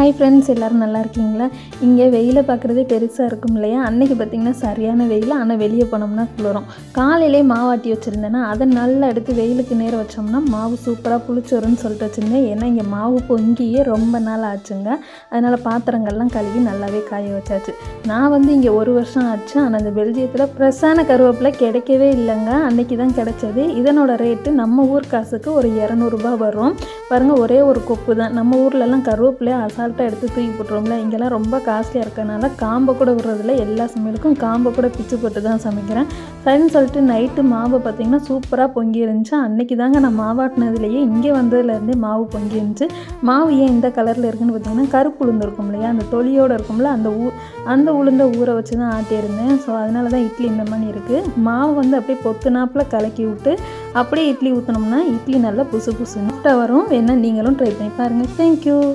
Hi friends எல்லோரும் நல்லா இருக்கீங்களா? இங்கே வெயிலை பார்க்குறதே பெருசாக இருக்கும் இல்லையா? அன்னைக்கு பார்த்திங்கன்னா சரியான வெயில் ஆனால் வெளியே போனோம்னா குளிரும். காலையிலே மாவாட்டி வச்சுருந்தேன்னா அதை நல்லா எடுத்து வெயிலுக்கு நேரம் வச்சோம்னா மாவு சூப்பராக புளிச்சோருன்னு சொல்லிட்டு வச்சுருந்தேன். ஏன்னா இங்கே மாவு பொங்கியே ரொம்ப நாள் ஆச்சுங்க. அதனால் பாத்திரங்கள்லாம் கழுவி நல்லாவே காய வச்சாச்சு. நான் வந்து இங்கே ஒரு வருஷம் ஆச்சு. ஆனால் அந்த பெல்ஜியத்தில் ஃப்ரெஷ்ஷான கருவேப்பிலை கிடைக்கவே இல்லைங்க. அன்னைக்கு தான் கிடைச்சது. இதனோட ரேட்டு நம்ம ஊர் காசுக்கு ஒரு இரநூறுபா வரும். பாருங்கள் ஒரே ஒரு கொப்பு தான். நம்ம ஊர்லலாம் கருவேப்பிலையை அசால்ட்டாக எடுத்து தூக்கி போட்டுருவோம்ல. இங்கெல்லாம் ரொம்ப காஸ்ட்லியாக இருக்கனால காம்பை கூட விடுறதில்ல. எல்லா சமையலுக்கும் காம்பை கூட பிச்சு போட்டு தான் சமைக்கிறேன். சரின்னு சொல்லிட்டு நைட்டு மாவு பார்த்திங்கன்னா சூப்பராக பொங்கி இருந்துச்சு. அன்றைக்கி தாங்க நான் மாவாட்டினதுலேயே இங்கே வந்ததுலேருந்தே மாவு பொங்கி இருந்துச்சு. மாவு ஏன் இந்த கலரில் இருக்குன்னு பார்த்தீங்கன்னா கருப்பு உளுந்து இருக்கும் இல்லையா? அந்த தொலியோடு இருக்கும்ல அந்த ஊ அந்த உளுந்த ஊற வச்சு தான் ஆட்டியிருந்தேன். ஸோ அதனால தான் இட்லி இந்த மாதிரி இருக்குது மாவு வந்து அப்படியே பொத்து நாப்பில் கலக்கி விட்டு அப்படியே இட்லி ஊற்றினோம்னா இட்லி நல்லா புதுசு புசுன்னு வரும். வேணால் நீங்களும் ட்ரை பண்ணி பாருங்கள் தேங்க்யூ